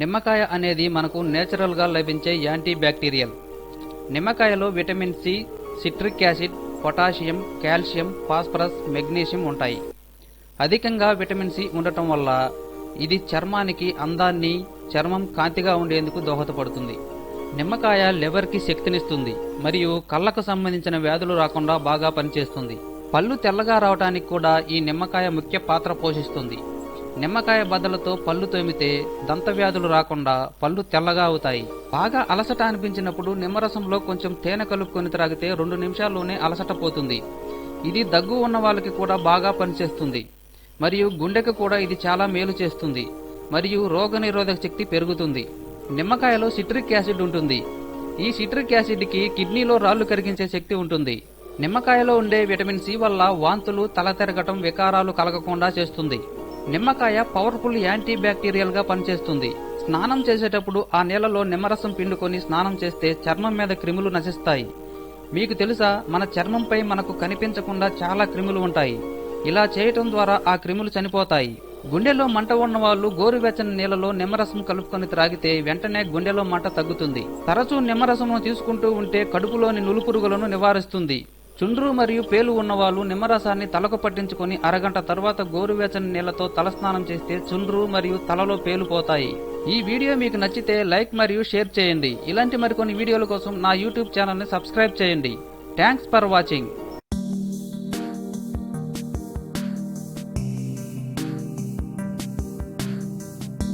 నిమ్మకాయ అనేది మనకు నేచురల్గా లభించే anti bacterial నిమ్మకాయలో vitamin C citric acid potassium calcium phosphorus magnesium ఉంటాయి. అధికంగా విటమిన్ సి ఉండటం వల్ల ఇది చర్మానికి అందాన్ని చర్మం కాంతిగా ఉండేందుకు దోహదపడుతుంది. నిమ్మకాయ లివర్కి శక్తినిస్తుంది మరియు కళ్ళకు సంబంధించిన వ్యాధులు రాకుండా బాగా పనిచేస్తుంది. పళ్ళు తెల్లగా రావడానికి కూడా ఈ నిమ్మకాయ ముఖ్య పాత్ర పోషిస్తుంది. నిమ్మకాయ బద్దలతో పళ్ళు తోమితే దంత వ్యాధులు రాకుండా పళ్ళు తెల్లగా అవుతాయి. బాగా అలసట అనిపించినప్పుడు నిమ్మరసంలో కొంచెం తేనె కలుపుకొని త్రాగితే రెండు నిమిషాల్లోనే అలసట పోతుంది. ఇది దగ్గు ఉన్న వాళ్ళకి కూడా బాగా పనిచేస్తుంది. మరియు గుండెకు కూడా ఇది చాలా మేలు చేస్తుంది. మరియు రోగనిరోధక శక్తి పెరుగుతుంది. నిమ్మకాయలో సిట్రిక్ యాసిడ్ ఉంటుంది. ఈ సిట్రిక్ యాసిడ్కి కిడ్నీలో రాళ్ళు కరిగించే శక్తి ఉంటుంది. నిమ్మకాయలో ఉండే విటమిన్ సి వల్ల వాంతులు తల తిరగటం వికారాలు కలగకుండా చేస్తుంది. నిమ్మకాయ పవర్ఫుల్ యాంటీ బ్యాక్టీరియల్గా పనిచేస్తుంది. స్నానం చేసేటప్పుడు ఆ నీళ్ళలో నిమ్మరసం పిండుకొని స్నానం చేస్తే చర్మం మీద క్రిములు నశిస్తాయి. మీకు తెలుసా మన చర్మంపై మనకు కనిపించకుండా చాలా క్రిములు ఉంటాయి. ఇలా చేయటం ద్వారా ఆ క్రిములు చనిపోతాయి. గుండెలో మంట ఉన్న వాళ్ళు గోరువెచ్చని నీళ్ళలో నిమ్మరసం కలుపుకొని త్రాగితే వెంటనే గుండెలో మంట తగ్గుతుంది. తరచూ నిమ్మరసమును తీసుకుంటూ ఉంటే కడుపులోని నులుపురుగులను నివారిస్తుంది. చుండ్రు మరియు పేలు ఉన్నవాళ్ళు నిమ్మరసాన్ని తలకు పట్టించుకొని అరగంట తర్వాత గోరువెచ్చని నీళ్ళతో తలస్నానం చేస్తే చుండ్రు మరియు తలలో పేలు పోతాయి. ఈ వీడియో మీకు నచ్చితే లైక్ మరియు షేర్ చేయండి. ఇలాంటి మరికొన్ని వీడియోల కోసం నా యూట్యూబ్ ఛానల్ని సబ్స్క్రైబ్ చేయండి. Thanks for watching.